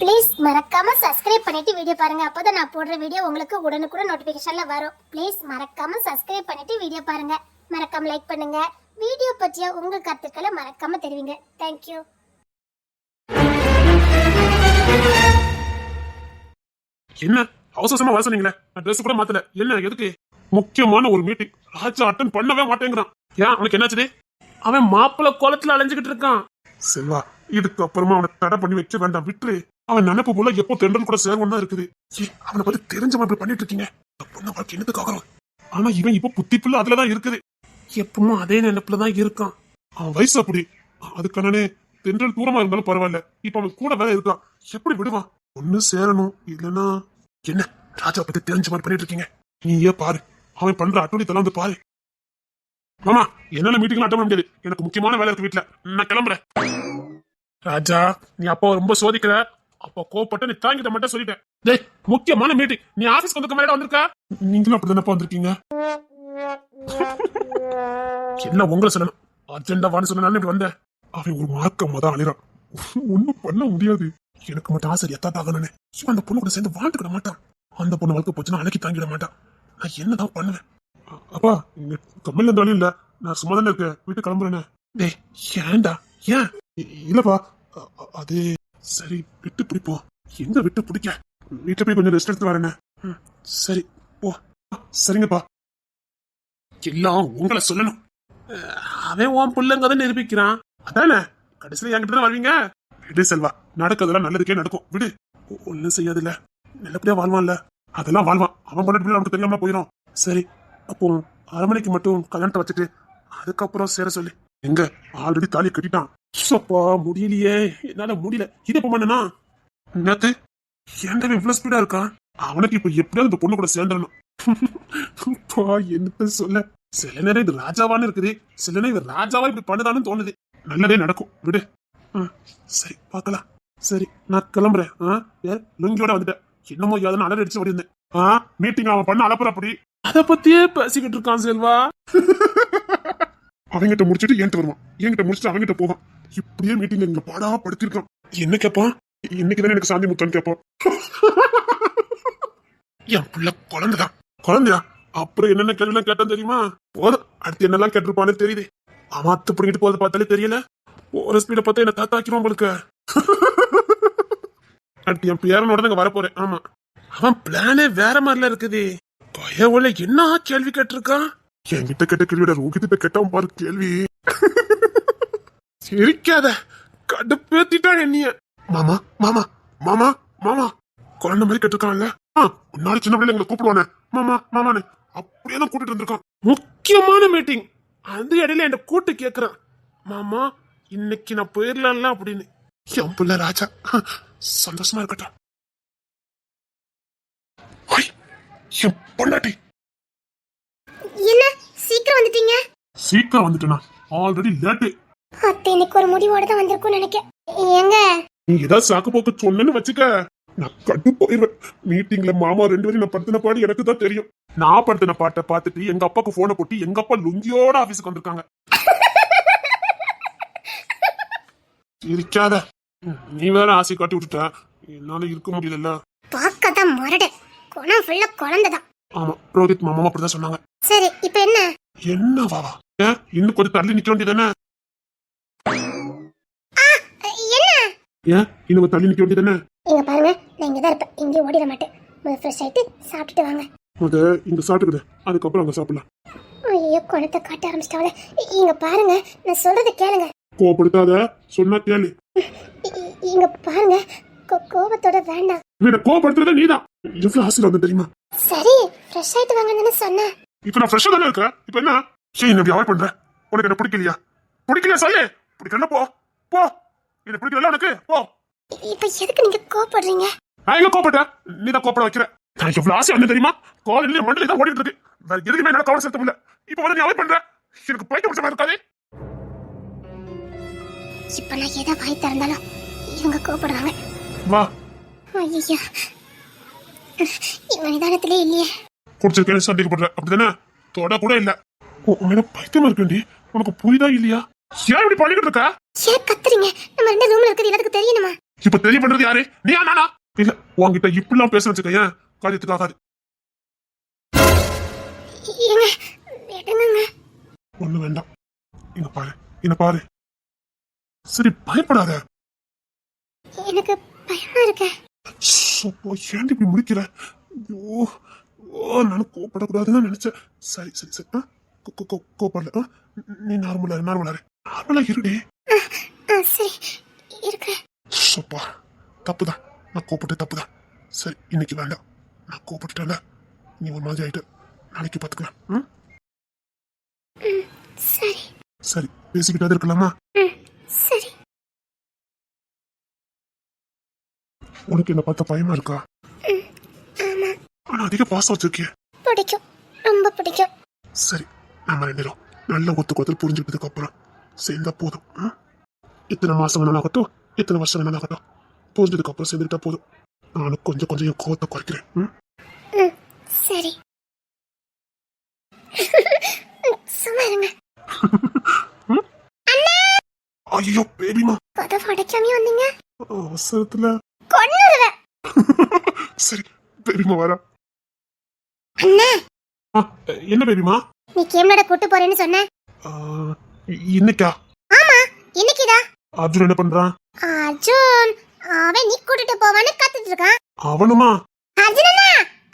Please மறக்காம subscribe பண்ணிட்டு video பாருங்க. அப்போதான் நான் போடுற வீடியோ உங்களுக்கு உடனுக்குடன் நோட்டிபிகேஷன்ல வரும். ப்ளீஸ் மறக்காம சப்ஸ்கிரைப் பண்ணிட்டு வீடியோ பாருங்க. மறக்காம லைக் பண்ணுங்க. வீடியோ பற்றிய உங்க கருத்துக்களை மறக்காம தெரிவிங்க. தேங்க்யூ என்ன? அவசரமா வர சொன்னீங்களே? நான் ட்ரெஸ் கூட மாத்தல. என்ன எதுக்கு? முக்கியமான ஒரு மீட்டிங் ராஜா அட்டன் பண்ணவே மாட்டேங்கிறான். ஏன்? அவனுக்கு என்னாச்சு அவன் மாப்பிள்ள கோலத்துல அலைஞ்சுக்கிட்டு இருக்கான். செல்வா இதுக்கு அப்புறமா அவனை தடை பண்ணி வைக்க வேண்டாம். விட்டுரு. அவன் நினைப்பு போல எப்போ தென்றல் கூட சேரணும் தான் இருக்குது. அவனை பத்தி தெரிஞ்ச மாதிரி பண்ணிட்டு இருக்கீங்க. பொண்ணு வாழ்க்கை என்னத்துக்காக ஆனா இவன் இப்ப புத்தி புள்ள அதுலதான் இருக்குது. எப்பவும் அதே நினைப்புல தான் இருக்கான். அவன் வயசு அப்படி. அதுக்கானே தென்றல் தூரமா இருந்தாலும் பரவாயில்ல. இப்ப அவன் கூட வேற இருக்கான். எப்படி விடுவான்? ஒண்ணு சேரணும் இல்லைன்னா என்ன? ராஜா பத்தி தெரிஞ்ச மாதிரி பண்ணிட்டு இருக்கீங்க. நீயே பாரு. அவன் பண்ற அட்டுழித்தெல்லாம் வந்து பாரு. மாமா என்னால மீட்டிங் அட்டன் பண்ண முடியாது. எனக்கு முக்கியமான வேலை இருக்கு வீட்டுல நான் கிளம்புறேன். ராஜா நீ அப்பா ரொம்ப சோதிக்கிற. அப்போ கோபப்பட்டு நீ தாங்கிட்ட மட்டும் சொல்லிட்டேன். டேய் முக்கியமான மீட்டிங் நீ ஆபீஸ்க்கு வந்து மேடம் வந்திருக்க? நீங்களும் அப்படிதானப்பா வந்திருக்கீங்க? என்ன உங்களை சொல்லணும்? அர்ஜென்டா வான்னு சொன்னாலும் இப்படி வந்தேன். அவன் ஒரு மார்க்கம் தான் அழிறான். ஒண்ணும் பண்ண முடியாது. எனக்கு மட்டும் ஆசை எத்தாத்தாகணும்னு இவன் அந்த பொண்ணு கூட சேர்ந்து வாழ்ந்துக்கிட மாட்டான். அந்த பொண்ணு வாழ்க்கை போச்சுன்னா அழைக்கி தாங்கிட மாட்டான். நான் என்னதான் பண்ணுவேன்? அப்பா இங்க கம்மல் இருந்தாலும் இல்ல. நான் சும்மா தானே இருக்கேன். வீட்டு கிளம்புறேன்னு டேய் ஏன்டா? ஏன்? இல்லப்பா அது சரி விட்டு பிடிப்போம் எங்க விட்டு பிடிக்க? வீட்டுல போய் கொஞ்சம் ரெஸ்ட் எடுத்து வரேனே. சரி போ. சரிங்கப்பா. எல்லாம் உங்களை சொல்லணும். அவன் உன் பிள்ளைங்க நிரூபிக்கிறான். அதானே? கடைசியில என்கிட்ட தான் வருவீங்க? விடு செல்வா நடக்கிறதெல்லாம் நல்லதுக்கே நடக்கும். விடு. ஒ- ஒண்ணும் செய்யாதுல்ல. நல்லபடியா வாழ்வான்ல. அதெல்லாம் வாழ்வான். அவன் பண்ண நமக்கு தெரியாம போயிடும் சரி அப்போ மணிக்கு மட்டும் கல்யாணத்தை வச்சுட்டு அதுக்கப்புறம் சேர சொல்லி. எங்க? ஆல்ரெடி தாலி கட்டிட்டான். அப்பா முடியலையே. என்னால முடியல. இது எப்ப பண்ணனா? என்னத்து ஏன்டா இவ்வளவு ஸ்பீடா இருக்கான்? அவனுக்கு இப்ப எப்படியாவது இந்த பொண்ணு கூட சேர்ந்துடணும். அப்பா, என்னத்த சொல்ல? சில நேரம் இது ராஜாவான்னு இருக்குது. சில நேரம் இது ராஜாவா இப்படி பண்ணுதான்னு தோணுது. நல்லதே நடக்கும். விடு. சரி பார்க்கலாம். சரி நான் கிளம்புறேன். ஆ ஏ லுங்கியோட வந்துட்டேன். என்னமோ யாதுன்னு அலர் அடிச்சு ஓடிருந்தேன் ஆ மீட்டிங் அவன் பண்ண அலப்புற அப்படி. அத பத்தியே பேசிக்கிட்டு இருக்கான் செல்வா. அவங்கிட்ட முடிச்சுட்டு என்கிட்ட வருவான். என்கிட்ட முடிச்சுட்டு அவங்கிட்ட போவான். இப்படியே மீட்டிங்ல எங்களை பாடா படுத்திருக்கான். என்ன கேப்பா இன்னைக்கு தானே எனக்கு சாந்தி முத்தம் கேட்பான் என் பிள்ளை குழந்தைதான். குழந்தையா? அப்புறம் என்னென்ன கேள்விலாம் கேட்டான் தெரியுமா? போதும். அடுத்து என்னெல்லாம் கேட்டிருப்பான்னு தெரியுது. அமாத்து பிடிக்கிட்டு போறது பார்த்தாலே தெரியல. ஒரு ஸ்பீட பார்த்தா என்ன தாத்தாக்கிரும் உங்களுக்கு அடுத்து என் பேரனோட தான் வரப்போறேன். ஆமா. அவன் பிளானே வேற மாதிரில இருக்குது. பயவுல என்ன கேள்வி கேட்டிருக்கான்? என்கிட்ட கேட்ட கேள்வியோட ரோகித்திட்ட கேட்டா பாரு கேள்வி. சிரிக்காத. கடுப்பேத்திட்டா என்னைய. மாமா மாமா மாமா மாமா. குழந்தை மாதிரி கேட்டிருக்கான்ல. உன்னால முன்னாடி சின்ன பிள்ளை எங்களை கூப்பிடுவானே. மாமா மாமான்னு. அப்படியே தான் கூட்டிட்டு இருந்திருக்கான் முக்கியமான மீட்டிங் அந்த இடையில என்ன கூட்டு கேக்குறான். மாமா இன்னைக்கு நான் போயிடலாம்ல அப்படின்னு. என் பிள்ளை ராஜா. சந்தோஷமா இருக்கட்டும். என் பொண்டாட்டி. என்ன? சீக்கிரம் வந்துட்டீங்க. சீக்கிரம் வந்துட்டேனா? ஆல்ரெடி லேட்டு அத்தை இன்னைக்கு ஒரு முடிவோட தான் வந்திருக்கும்னு நினைக்கிறேன் எங்க நீ ஏதாவது சாக்கு போக்கு சொன்னேன்னு வச்சுக்க. நான் கட்டு போயிடுவேன் மீட்டிங்ல மாமா ரெண்டு பேரும் நான் படுத்தின பாடு எனக்கு தான் தெரியும். நான் படுத்தின பாட்டை பார்த்துட்டு எங்க அப்பாக்கு போனை போட்டு எங்க அப்பா லுங்கியோட ஆபீஸ்க்கு வந்திருக்காங்க. சிரிக்காத. ம், நீ வேற ஆசை காட்டி விட்டுட்ட. என்னால இருக்க முடியல பார்க்க தான் முரடு குணம் ஃபுல்லா குழந்தைதான். ஆமா ரோஹித் மாமா அப்படிதான் சொன்னாங்க. சரி இப்போ என்ன? என்ன வாவா? ஏன் இன்னும் கொஞ்சம் தள்ளி நிக்க வேண்டியதானே என்ன? ஏன் இன்னும் தள்ளி நிக்க வேண்டியதானே இங்க பாருங்க நான் இங்க தான் இருப்பேன். இங்கேயும் ஓடிட மாட்டேன். முதல் ஃப்ரெஷ் ஆயிட்டு சாப்பிட்டுட்டு வாங்க. முத இங்க சாப்பிட்டுக்குது அதுக்கப்புறம் அங்க சாப்பிடலாம். ஐயோ குணத்தை காட்ட ஆரம்பிச்சிட்டாவல இங்க பாருங்க நான் சொல்றத கேளுங்க. கோவப்படுத்தாத சொன்னா கேளு. இ- இ- இங்க பாருங்க கோ- கோபத்தோட வேண்டாம். வீட கோவப்படுத்துறதே நீதான். எவ்வளவு ஆசையில வந்து தெரியுமா? சரி ஃப்ரெஷ் ஆயிட்டு வாங்கன்னு சொன்னேன். இப்ப நான் ஃப்ரெஷ்ஷா தானே இருக்கேன். இப்ப என்ன? என்ன இப்படி அவாய்ட் பண்ற? உனக்கு என்ன பிடிக்கலையா? பிடிக்கலையா சொல்லு. பிடிக்கலன்னா போ. போ. என்ன பிடிக்கல உனக்கு? போ. இப்ப எதுக்கு நீங்க கோபப்படுறீங்க நான் எங்க கோபப்பட்டேன் நீ தான் கோப்பட வைக்கிற. நான் எவ்வளவு ஆசை வந்து தெரியுமா? காலையில மண்டல தான் ஓடிட்டு இருக்கு. வேற எதுக்குமே என்னால கவனம் செலுத்த முடியல. இப்ப வந்து நீ அவாய்ட் பண்ற? எனக்கு பைக்க பிடிச்ச மாதிரி இருக்காது. இப்ப நான் எதை வாய் திறந்தாலும் இவங்க கோபப்படுவாங்க வா. ஐயா இவன் நிதானத்திலே இல்லையே. குடிச்சிருக்கேன்னு சந்தேகப்படுற அப்படிதானே? தொட கூட இல்ல. மேல பைத்தியமா இருக்கேன்டி. உனக்கு புரியுதா இல்லையா? ஏன் இப்படி பண்ணிக்கிட்டு இருக்க? ஏன் கத்துறீங்க? நம்ம ரெண்டு ரூம்ல தெரியணுமா? இப்ப தெரிய பண்றது யாரு நீயா நானா? இல்ல உன்கிட்ட இப்படிலாம் பேச வச்சுக்க ஏன்? காரியத்துக்கு ஆகாது ஒண்ணு வேண்டாம். இங்க பாரு இங்க பாரு. சரி பயப்படாத. எனக்கு பயமா இருக்கு. ச்சோ, ஏன்டி இப்படி முடிக்கிற ஐயோ ஓ நானும் கோப்படக்கூடாதுன்னு நினைச்சேன். சரி சரி சரி. ஆ, கோப்படல ஆ, நீ நார்மலா இரு நார்மலா இரு. நார்மலா இருடி. ஆ சரி. இருக்கு. சோப்பா தப்புதான். நான் கோப்பட்டு தப்புதான். சரி இன்னைக்கு வேண்டாம். நான் கோப்பட்டுட்டேன்ல நீ ஒரு மாதிரி ஆயிட்டு. நாளைக்கு பாத்துக்கலாம். ம்? சரி. சரி பேசிக்கிட்டே இருக்கலாமா? உனக்கு என்ன பார்த்த பயமா இருக்கா? ஆனா அதிக பாசம் வச்சிருக்கிய. பிடிக்கும். ரொம்ப பிடிக்கும். சரி நம்ம ரெண்டு பேரும் நல்ல ஒத்து கொத்தல் புரிஞ்சுக்கிட்டதுக்கு அப்புறம். சேர்ந்தா போதும்? இத்தனை மாசம் வேணாலும் இத்தனை வருஷம் வேணாலும் ஆகட்டும். புரிஞ்சதுக்கு அப்புறம் சேர்ந்துட்டா போதும். நானும் கொஞ்சம் கொஞ்சம் என் கோவத்தை குறைக்கிறேன் சரி. ஐயோ பேபிமா கதவு அடைக்காம வந்தீங்க? அவசரத்துல. கொன்னுருவேன் சரி பேபிமா வரா. அண்ணா என்ன பேபிமா நீ கேம்லோட கூட்டு போறேன்னு சொன்ன. இன்னைக்கா? ஆமா இன்னைக்குதா. அர்ஜுன் என்ன பண்றான்? அர்ஜுன் அவன் நீ கூட்டிட்டு போவான்னு காத்துட்டு இருக்கான். அவனுமா? அர்ஜுன் அண்ணா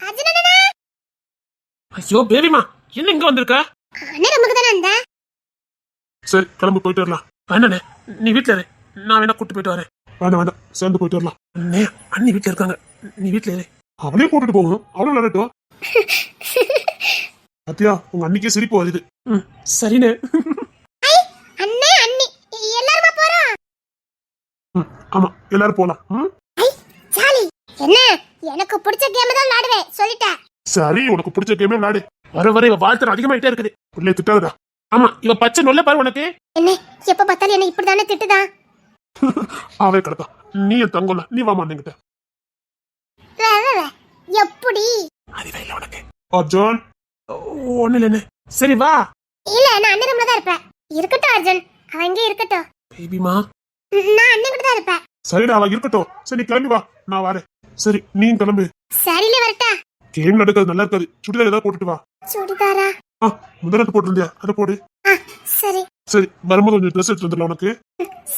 அர்ஜுன் அண்ணா ஐயோ பேபிமா என்ன இங்க வந்திருக்க? அண்ணன் நமக்கு தானே அந்த சரி கிளம்பி போயிட்டு வரலாம். அண்ணனே நீ வீட்ல இரு. நான் வேணா கூட்டு போயிட்டு வரேன். வேண்டாம் வேண்டாம். சேர்ந்து போயிட்டு வரலாம். அண்ணே அண்ணி வீட்ல இருக்காங்க. நீ வீட்ல இரு. அவனே கூட்டிட்டு போகணும். அவனும் விளையாடட்டும். அத்தியா உங்க அன்னைக்கே சிரிப்பு வருது. சரிண்ணே. அண்ணே அண்ணி எல்லாருமா போறோம்? ஆமா எல்லாரும் போலாம். ம்? ஜாலி. என்ன எனக்கு பிடிச்ச கேம் தான் விளையாடுவேன். சொல்லிட்டேன் சரி உனக்கு பிடிச்ச கேமே விளையாடு. வர வர இவ வாழ்த்து அதிகமாயிட்டே இருக்குது. பிள்ளைய திட்டாதடா. ஆமா இவ பச்சை நொல்ல பாரு உனக்கு. என்ன எப்ப பார்த்தாலும் என்ன இப்படி தானே திட்டுதான் அவன் கிடத்தான் நீ என் தங்கம்ல நீ வாமா வே. எப்படி? அதுவே இல்ல உனக்கு. அர்ஜுன். ஒண்ணு இல்லைண்ணே சரி வா. இல்ல நான் அண்ணன் ரூம்ல தான் இருப்பேன். இருக்கட்டும் அர்ஜுன். அவன் இங்கே இருக்கட்டும். பேபிமா நான் அண்ணன் கூட தான் இருப்பேன். சரிடா அவ இருக்கட்டும். சரி கிளம்பி வா. நான் வரேன். சரி நீ கிளம்பு. சரியில்ல வரட்டா. கேம் நடக்கிறது நல்லா இருக்காது. சுடிதார் ஏதாவது போட்டுட்டு வா. சுடிதாரா? ஆ முதல்ல போட்டிருந்தியா? அதை போடு. சரி. சரி வரும்போது கொஞ்சம் ட்ரெஸ் எடுத்து வந்துடலாம் உனக்கு.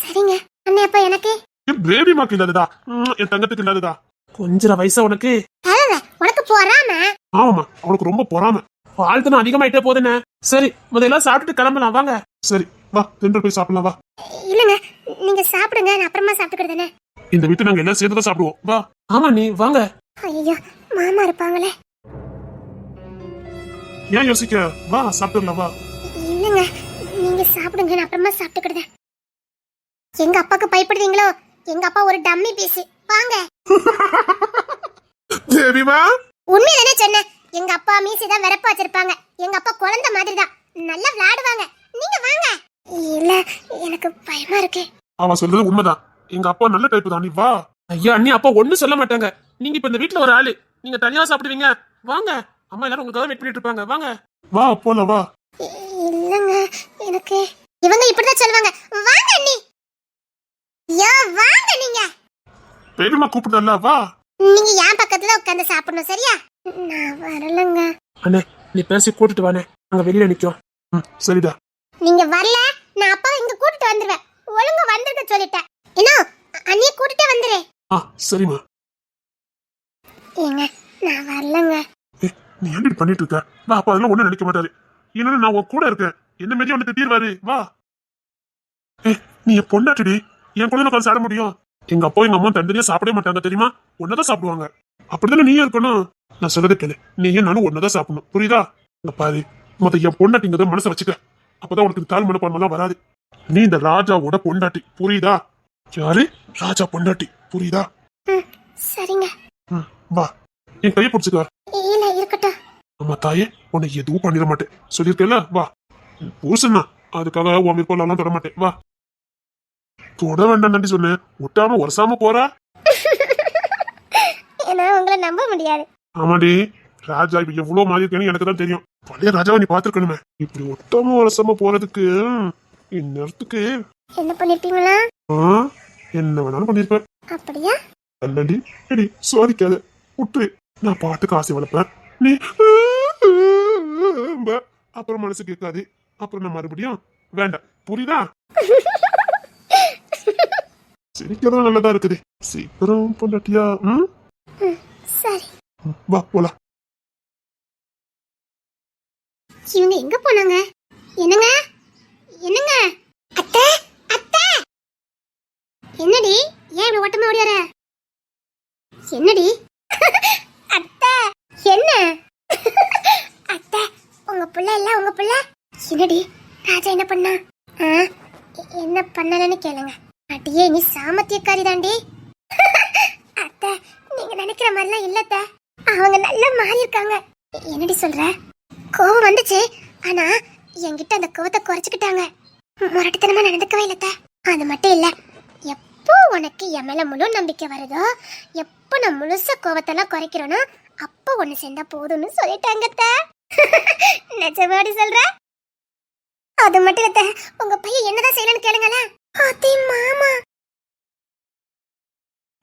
சரிங்க. அண்ணே அப்ப எனக்கு? என் பேபி மாக்கு இல்லாததா? ம், என் தங்கத்துக்கு இல்லாததா? கொஞ்சம் வயசா உனக்கு? உனக்கு போறாம? ஆமாமா அவனுக்கு ரொம்ப பொறாம. வாழ்த்து அதிகமாயிட்டே போதுண்ணே சரி முதல்ல சாப்பிட்டுட்டு கிளம்பலாம் வாங்க. சரி வா தென்றல் போய் சாப்பிடலாம் வா. இல்லங்க நீங்க சாப்பிடுங்க நான் அப்புறமா சாப்பிட்டுக்கிறதுனே இந்த வீட்டை நாங்க எல்லாம் சேர்ந்து தான் சாப்பிடுவோம் வா. ஆமா நீ வாங்க. ஐயோ மாமா இருப்பாங்களே. ஏன் யோசிக்க வா சாப்பிடலாம் வா. இல்லங்க நீங்க சாப்பிடுங்க நான் அப்புறமா சாப்பிட்டுக்கிறேன். எங்க அப்பாக்கு பயப்படுறீங்களோ எங்க அப்பா ஒரு டம்மி பீஸ். வாங்க. தேவிமா உண்மையிலே சொன்னேன். எங்க அப்பா மீசி தான் வெறப்பா வச்சிருப்பாங்க. எங்க அப்பா குழந்தை மாதிரி தான் நல்லா விளையாடுவாங்க. நீங்க வாங்க. இல்ல எனக்கு பயமா இருக்கு. அவன் சொல்றது உண்மைதான். எங்க அப்பா நல்ல டைப் தான். நீ வா. ஐயா அண்ணி அப்பா ஒண்ணும் சொல்ல மாட்டாங்க. நீங்க இப்ப இந்த வீட்ல ஒரு ஆளு. நீங்க தனியா சாப்பிடுவீங்க. வாங்க. அம்மா எல்லாரும் உங்களுக்காக வெயிட் பண்ணிட்டு இருப்பாங்க. வாங்க. வா போலாம் வா. இல்லங்க எனக்கு இவங்க இப்படிதான் சொல்லுவாங்க. வாங்க அண்ணி. யோ வாங்க நீங்க. பேபிமா கூப்பிடல வா. நீங்க என் பக்கத்துல உட்கார்ந்து சாப்பிடணும் சரியா? நான் வரலங்க. அண்ணே நீ பேசி கூட்டிட்டு வானே அங்க வெளியில நிக்கும். ம் சரிடா. நீங்க வரல நான் அப்பா இங்க கூட்டிட்டு வந்துருவேன். ஒழுங்கா வந்துருக்க சொல்லிட்டேன். இன்னும் அண்ணிய கூட்டிட்டே வந்துரு. ஆ சரிம்மா. ஏங்க நான் வரலங்க. ஏ நீ ஏன் இப்படி பண்ணிட்டு இருக்க? வா அப்பா அதெல்லாம் ஒண்ணும் நினைக்க மாட்டாரு. என்னன்னு நான் உன் கூட இருக்கேன். என்ன மாரி ஒண்ணு திட்டிடுவாரு வா. ஏ நீ என் பொண்டாட்டிடி? என் கூட உட்காந்து சாப்பிட முடியும். எங்க அப்பா எங்க அம்மா தனித்தனியா சாப்பிடவே மாட்டாங்க தெரியுமா? ஒன்னதான் சாப்பிடுவாங்க. அப்படிதானே நீயும் இருக்கணும்? நான் சொல்றதை கேளு. நீயும் நானும் ஒன்னதான் சாப்பிடணும். புரியுதா? இங்க பாரு. மொத்த என் பொண்டாட்டிங்கிறத மனசை வச்சுக்க. அப்பதான் உனக்கு தாழ் மனப்பான்மெல்லாம் வராது. நீ இந்த ராஜாவோட பொண்டாட்டி. புரியுதா? யாரு? ராஜா பொண்டாட்டி. புரியுதா? சரிங்க. வா. என் கையை பிடிச்சுக்க இல்ல இருக்கட்டும். அம்மா தாயே உன்னை எதுவும் பண்ணிட மாட்டேன். சொல்லியிருக்கேல்ல வா. புருஷனா அதுக்காக உன் விருப்பம் தொட மாட்டேன். வா. தொட வேண்டாம் நன்றி சொன்னேன் விட்டாம உரசாம போறா ஏன்னா உங்களை நம்ப முடியாது ஆமாடி ராஜா இப்ப எவ்வளவு மாறி இருக்கேன்னு எனக்கு தான் தெரியும் பழைய ராஜாவை நீ பாத்துருக்கணுமே இப்படி ஒட்டாம உரசாம போறதுக்கு இந்நேரத்துக்கு என்ன பண்ணிருப்பீங்களா என்ன வேணாலும் பண்ணிருப்பேன் அப்படியா அல்லடி எடி சோதிக்காத விட்டுரு நான் பாட்டுக்கு ஆசை வளர்ப்பேன் நீ. அப்புறம் மனசு கேட்காது அப்புறம் நான் மறுபடியும் வேண்டாம் புரியுதா சிரிக்கிறதும் நல்லதா இருக்குது? சீக்கிரம் பொண்டாட்டியா ம்? சரி. வா போலாம் இவங்க எங்க போனாங்க? என்னங்க? என்னங்க? அத்தை அத்தை! என்னடி? ஏன் இப்படி ஓட்டமா ஓடியார? என்னடி? அத்தை என்ன? அத்தை உங்க புள்ள இல்ல உங்க புள்ள? என்னடி? ராஜா என்ன பண்ணா? என்ன பண்ணலன்னு கேளுங்க. அடியே நீ சாமத்தியக்காரி தாண்டி. அத்தை நீங்க நினைக்கிற மாதிரிலாம் இல்லத்த அவங்க நல்லா மாறி இருக்காங்க என்னடி சொல்ற? கோவம் வந்துச்சு. ஆனா என்கிட்ட அந்த கோவத்தை குறைச்சிக்கிட்டாங்க. முரட்டுத்தனமா நடந்துக்கவே இல்லத்த அது மட்டும் இல்ல எப்போ உனக்கு என் மேல முழு நம்பிக்கை வருதோ எப்போ நான் முழுச கோவத்தெல்லாம் குறைக்கிறேனோ அப்போ ஒண்ணு சேர்ந்தா போதும்னு சொல்லிட்டாங்கத்த நிஜமாடி சொல்ற? அது மட்டும் இல்லத்த உங்க பையன் என்னதான் செய்யலன்னு கேளுங்களேன். மாமா.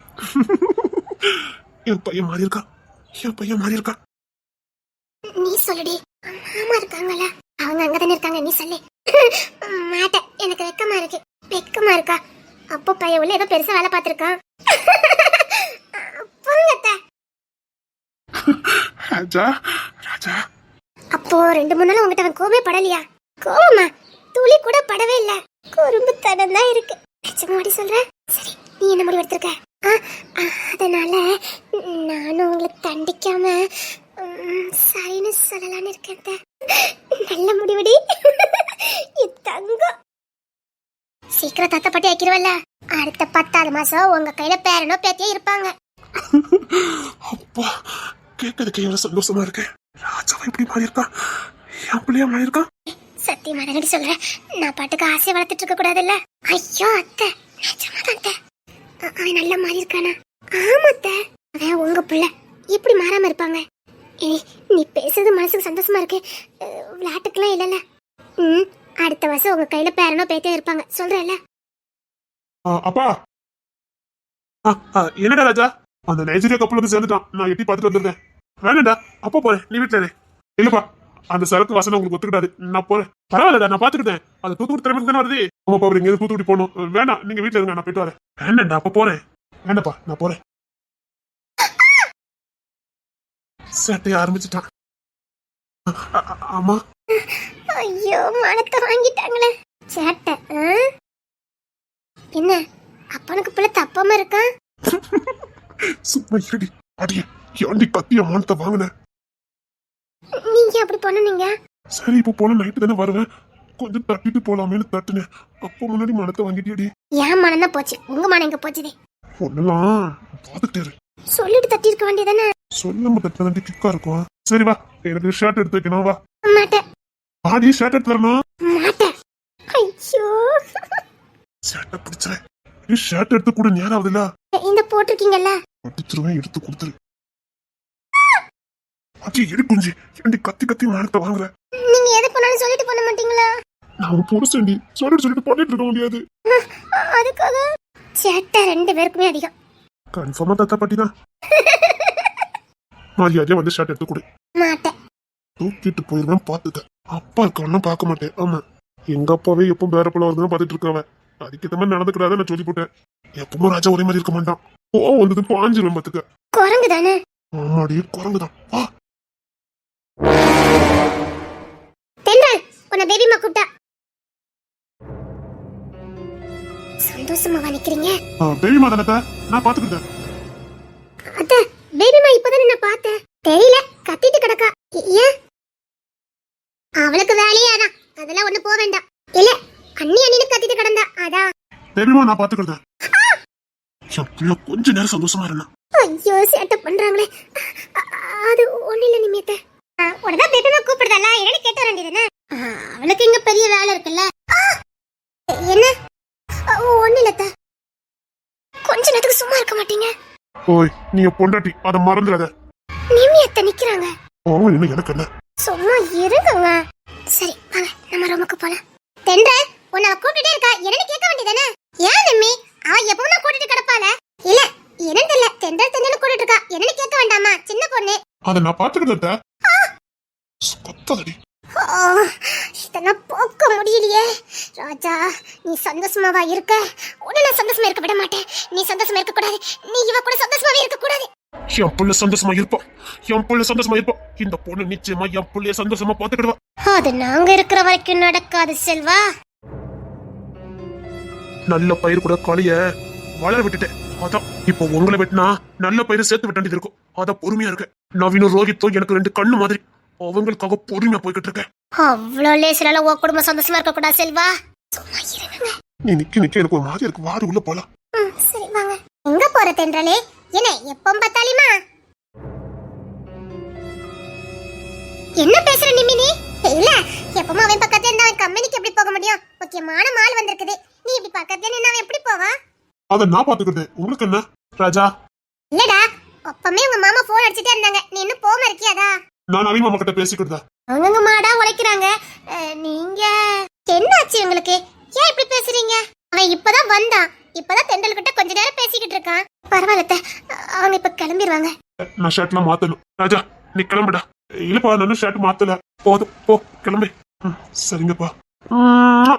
என் பையன் மாறி இருக்கான் என் பையன் மாறி இருக்கான் நீ சொல்லுடி. மாமா இருக்காங்கல்ல. அவங்க அங்கதானே இருக்காங்க. நீ சொல்லு. மாட்டேன் எனக்கு வெக்கமா இருக்கு. வெக்கமா இருக்கா? அப்போ பையன் உள்ள ஏதோ பெருசா வேலை பார்த்திருக்கான். ராஜா ராஜா. அப்போ ரெண்டு மூணு நாள் உங்ககிட்ட அவன் கோவமே படலையா? கோவமா? துளி கூட படவே இல்ல. குறும்பு தான் இருக்கு. நிஜமாடி சொல்ற. சரி நீ என்ன முடிவு எடுத்திருக்க? ஆ, அதனால நானும் உங்களை தண்டிக்காம சரின்னு சொல்லலாம்னு இருக்கேன் நல்ல முடிவடி. தங்கம். சீக்கிரம் தத்த பட்டி வைக்கிறவல்ல அடுத்த பத்தாவது மாசம் உங்க கையில பேரனோ பேத்தியோ இருப்பாங்க. அப்பா கேட்கறதுக்கு எவ்வளவு சந்தோஷமா இருக்கு. ராஜாவை இப்படி மாறி இருக்கான் என் பிள்ளையா மாறி சத்தியமா தானடி சொல்றேன்? நான் பாட்டுக்கு ஆசையை வளர்த்துட்டு இருக்க கூடாதுல்ல? ஐயோ அத்தை. நிஜமா தான் அத்தை அவன் நல்ல மாதிரி இருக்கானா? ஆமா அத்தை. அவன் உங்க பிள்ளை. எப்படி மாறாம இருப்பாங்க. ஏய் நீ பேசுறது மனசுக்கு சந்தோஷமா இருக்கு. விளையாட்டுக்கெல்லாம் இல்லைல்ல. ம் அடுத்த வருஷம் உங்க கையில பேரனோ பேத்தியோ இருப்பாங்க. சொல்றேன்ல அப்பா. என்னடா ராஜா? அந்த நைஜீரியா கப்பலுக்கு சேர்ந்துட்டான். நான் எட்டி பார்த்துட்டு வந்துருக்கேன் வேணாடா அப்பா போறேன். நீ வீட்டுல இல்லப்பா. அந்த சரக்கு வாசனை உங்களுக்கு ஒத்துக்கிடாது. நான் போறேன். பரவாயில்லடா நான் பாத்துக்கிட்டேன் அது தூத்துக்குடி திறமை தானே வருது? ஆமாப்பா அவர் எங்க தூத்துக்குடி போகணும். வேணாம் நீங்க வீட்டுல இருங்க நான் போயிட்டு வரேன். வேண்டாம்டா அப்ப போறேன். வேண்டாப்பா நான் போறேன். சேட்டைய ஆரம்பிச்சிட்டான். ஆமா? ஐயோ மனத்தை வாங்கிட்டாங்களே. சேட்டை? என்ன அப்பனுக்கு பிள்ளை தப்பாம இருக்கான் சும்மா இருடி. அடியே ஏண்டி கத்திய மானத்தை வாங்கினேன் நீங்க அப்படி பண்ணுனீங்க? சரி இப்போ போன நைட்டு தானே வருவேன். கொஞ்சம் தட்டிட்டு போலாமேன்னு தட்டுனேன். அப்போ முன்னாடி மனத்தை வாங்கிட்டியடி. என் மனம் தான் போச்சு. உங்க மனம் எங்க போச்சுதே? ஒன்னெல்லாம் பார்த்துட்டே இரு. சொல்லிட்டு தட்டி இருக்க வேண்டியதானே சொல்லாம தட்டுறதாண்டி கிக்கா இருக்கும். சரி வா. எனக்கு ஷர்ட் எடுத்து வைக்கணும். வா. மாட்டேன். ஆடி ஷர்ட் எடுத்து தரணும் மாட்டேன். ஐயோ. ஷர்ட்டை பிடிச்சேன் ஷர்ட் எடுத்து கூட நேரம் ஆகுதுல்ல இந்த போட்டிருக்கீங்கல்ல? அடிச்சிருவேன் எடுத்து கொடுத்துரு. அடி எடு குஞ்சு. ஏண்டி கத்தி கத்தி மானத்தை வாங்குற? நீங்க எது பண்ணாலும் சொல்லிட்டு பண்ண மாட்டீங்களா? நான் புருஷன்டி சொல்லிட்டு சொல்லிட்டு பண்ணிட்டு இருக்க முடியாது. அதுக்காக? சேட்டை ரெண்டு பேருக்குமே அதிகம். கன்ஃபார்மா தத்தா பாட்டி தான் மரியாதையா வந்து ஷர்ட் எடுத்து கொடு. மாட்டேன். தூக்கிட்டு போயிருவேன் பாத்துக்க அப்பா இருக்கான்னு பார்க்க மாட்டேன். ஆமா. எங்க அப்பாவே எப்பவும் பேர போல வருதுன்னு பாத்துட்டு இருக்கவன். அதுக்கேத்த மாதிரி நடந்துக்கிறாத நான் சொல்லி போட்டேன். எப்பவும் ராஜா ஒரே மாதிரி இருக்க மாட்டான். ஓ வந்தது பாஞ்சிருவேன் பாத்துக்க குரங்கு தானே ஆமாடி குரங்குதான். வா. தென்றல் உன்னை பேபிமா கூப்பிட்டா. சந்தோஷமாவா நிக்கிறீங்க? பேபி மாதானத்த நான் பாத்துக்கிட்டேன் அத்த பேபிமா இப்பதானே நான் பார்த்தேன். தெரியல கத்திட்டு கிடக்கா. ஏன் அவளுக்கு வேலையே அதான். அதெல்லாம் ஒண்ணு போக வேண்டாம். இல்ல அண்ணி அண்ணின்னு கத்திட்டு கிடந்தா அதான். பேபிமா நான் பாத்துக்கிட்டேன் கொஞ்ச நேரம் சந்தோஷமா ஐயோ சேட்டை பண்றாங்களே. அது ஒண்ணு இல்ல நிமித்த உடனே பேபிமா கூப்பிடுதல்ல என்னன்னு கேட்டு வர வேண்டியதுதானே? அவளுக்கு இங்க பெரிய வேலை இருக்குல்ல! என்ன? ஒண்ணு இல்ல அத்தை. கொஞ்ச நேரத்துக்கு சும்மா இருக்க மாட்டீங்க. ஓய் நீ பொண்டாட்டி அதை மறந்துடாத. நிமியத்தை நிக்கிறாங்க. அவன் என்ன எனக்கு என்ன? சும்மா இருங்கங்க. சரி வாங்க நம்ம ரூமுக்கு போலாம். தென்ற உன்னை அவ கூட்டிட்டே இருக்கா. என்னன்னு கேட்க வேண்டியதானே ஏன் நிம்மி? அவ எப்பவும் கூட்டிட்டு கிடப்பால இல்ல என்னன்னு தெரியல. தெண்டல் தெண்டல் கூட்டிட்டு இருக்கா. என்னன்னு கேட்க வேண்டாமா? சின்ன பொண்ணு. அதை நான் பாத்துக்கிட்டு கொத்தாதடி இதெல்லாம் போக்க முடியலையே. ராஜா நீ சந்தோஷமாவா இருக்க? உடனே சந்தோஷமா இருக்க விட மாட்டேன். நீ சந்தோஷமா இருக்க கூடாது. நீ இவ கூட சந்தோஷமாவே இருக்க கூடாது. என் புள்ள சந்தோஷமா இருப்பான் என் புள்ள சந்தோஷமா இருப்பான் இந்த பொண்ணு நிச்சயமா என் புள்ளைய சந்தோஷமா பாத்துக்கிடுவா அது நாங்க இருக்கிற வரைக்கும் நடக்காது செல்வா. நல்ல பயிர் கூட களிய வளர விட்டுட்டேன். அதான் இப்போ உங்களை வெட்டினா நல்ல பயிர் சேர்த்து விட்ட வேண்டியது இருக்கும். அதான் பொறுமையா இருக்கு. நவீன ரோஹித்தோ எனக்கு ரெண்டு கண்ணு மாதிரி. அவங்களுக்காக பொறுமையா போய்கிட்டு இருக்கேன் அவ்வளோ லேசிலால உன் குடும்பம் சந்தோஷமா இருக்க கூடாது செல்வா. சும்மா இருங்க. நீ நிக்க நிக்க எனக்கு ஒரு மாதிரி இருக்கு. வாடி உள்ள போலாம். ம், சரி வாங்க. எங்க போற தென்றலே? என்ன எப்போ பார்த்தாலுமா? என்ன பேசுற நிமினி இல்ல எப்பவும் அவன் பக்கத்துல இருந்தா அவன் கம்பெனிக்கு எப்படி போக முடியும்? முக்கியமான மால் வந்திருக்குது. நீ இப்படி பக்கத்துல நின்று அவன் எப்படி போவான் அதை நான் பாத்துக்கிட்டு உங்களுக்கு என்ன? ராஜா. இல்லடா அப்பமே உங்க மாமா போன் அடிச்சுட்டே இருந்தாங்க. நீ இன்னும் போகாம இருக்கியாதா நான் நவீன் மாமா கிட்ட பேசிக்கிட்டு தான் அவங்கங்க மாடா உழைக்கிறாங்க. அஹ், நீங்க என்னாச்சு உங்களுக்கு ஏன் இப்படி பேசுறீங்க? அவன் இப்பதான் வந்தான். இப்பதான் தெண்டல் கிட்ட கொஞ்ச நேரம் பேசிக்கிட்டு இருக்கான். பரவாயில்ல அவங்க இப்ப கிளம்பிடுவாங்க நான் ஷர்ட்லாம் மாத்தணும். ராஜா நீ கிளம்புடா. இல்லப்பா நானும் ஷர்ட் மாத்தல. போதும் போ கிளம்பு. ம், சரிங்கப்பா. ம்.